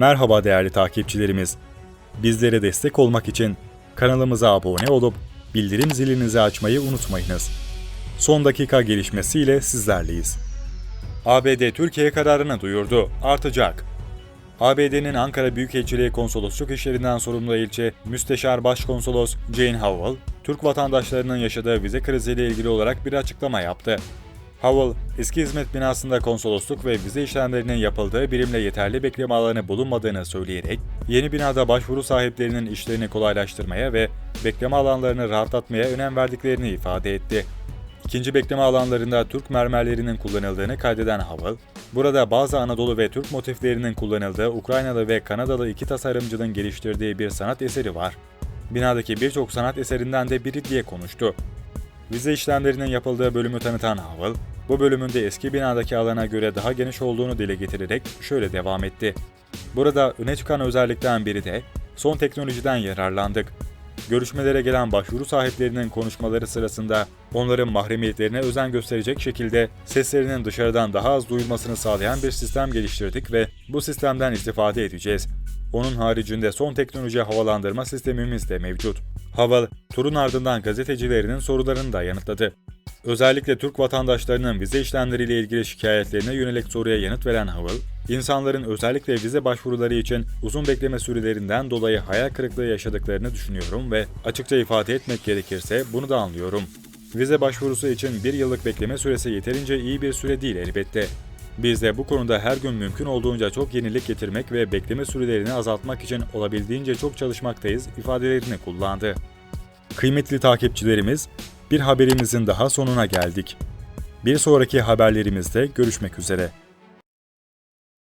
Merhaba değerli takipçilerimiz. Bizlere destek olmak için kanalımıza abone olup bildirim zilinizi açmayı unutmayınız. Son dakika gelişmesiyle sizlerleyiz. ABD Türkiye kararını duyurdu. Artacak. ABD'nin Ankara Büyükelçiliği konsolosluk işlerinden sorumlu elçi Müsteşar Başkonsolos Jane Howell, Türk vatandaşlarının yaşadığı vize kriziyle ilgili olarak bir açıklama yaptı. Howell, eski hizmet binasında konsolosluk ve vize işlemlerinin yapıldığı birimle yeterli bekleme alanı bulunmadığını söyleyerek, yeni binada başvuru sahiplerinin işlerini kolaylaştırmaya ve bekleme alanlarını rahatlatmaya önem verdiklerini ifade etti. İkinci bekleme alanlarında Türk mermerlerinin kullanıldığını kaydeden Howell, burada bazı Anadolu ve Türk motiflerinin kullanıldığı Ukraynalı ve Kanadalı iki tasarımcının geliştirdiği bir sanat eseri var. Binadaki birçok sanat eserinden de biri diye konuştu. Vize işlemlerinin yapıldığı bölümü tanıtan Howell, bu bölümün de eski binadaki alana göre daha geniş olduğunu dile getirerek şöyle devam etti. Burada öne çıkan özellikten biri de son teknolojiden yararlandık. Görüşmelere gelen başvuru sahiplerinin konuşmaları sırasında onların mahremiyetlerine özen gösterecek şekilde seslerinin dışarıdan daha az duyulmasını sağlayan bir sistem geliştirdik ve bu sistemden istifade edeceğiz. Onun haricinde son teknoloji havalandırma sistemimiz de mevcut. Haval, turun ardından gazetecilerinin sorularını da yanıtladı. Özellikle Türk vatandaşlarının vize işlemleriyle ilgili şikayetlerine yönelik soruya yanıt veren Havel, insanların özellikle vize başvuruları için uzun bekleme sürelerinden dolayı hayal kırıklığı yaşadıklarını düşünüyorum ve açıkça ifade etmek gerekirse bunu da anlıyorum. Vize başvurusu için bir yıllık bekleme süresi yeterince iyi bir süre değil elbette. Biz de bu konuda her gün mümkün olduğunca çok yenilik getirmek ve bekleme sürelerini azaltmak için olabildiğince çok çalışmaktayız ifadelerini kullandı. Kıymetli takipçilerimiz, bir haberimizin daha sonuna geldik. Bir sonraki haberlerimizde görüşmek üzere.